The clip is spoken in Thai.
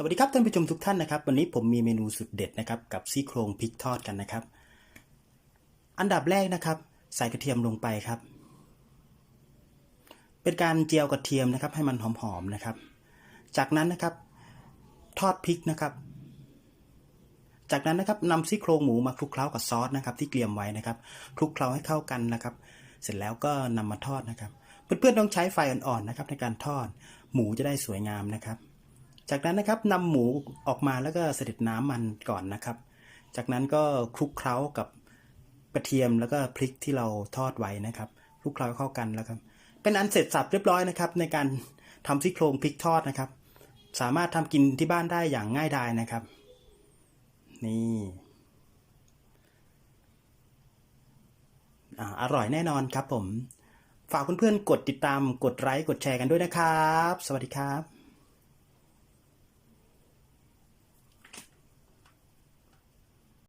สวัสดีครับท่านผู้ชมทุกท่านนะครับ วันนี้ผมมีเมนูสุดเด็ดนะครับกับซี่โครงพริกทอดกันนะครับ อันดับแรกนะครับ ใส่กระเทียมลงไปครับ เป็นการเจียวกระเทียมนะครับ ให้มันหอมๆนะครับ จากนั้นนะครับ ทอดพริกนะครับ จากนั้นนะครับนำซี่โครงหมูมาคลุกเคล้ากับซอสนะครับ ที่เตรียมไว้นะครับคลุกเคล้าให้เข้ากันนะครับ เสร็จแล้วก็นำมาทอดนะครับ เพื่อนๆต้องใช้ไฟอ่อนๆนะครับ ในการทอดหมูจะได้สวยงามนะครับ จากนั้นนะครับนำหมูออกมาแล้วก็เสด็จน้ำมันก่อนนะครับ จากนั้นก็คลุกเคล้ากับกระเทียมแล้วก็พริกที่เราทอดไว้นะครับคลุกเคล้าเข้ากันแล้วครับ เป็นอันเสร็จสับเรียบร้อยนะครับ ในการทำซี่โครงพริกทอดนะครับ สามารถทำกินที่บ้านได้อย่างง่ายดายนะครับ นี่อ่าอร่อยแน่นอนครับผม ฝากเพื่อนๆกดติดตามกดไลค์กดแชร์กันด้วยนะครับ สวัสดีครับ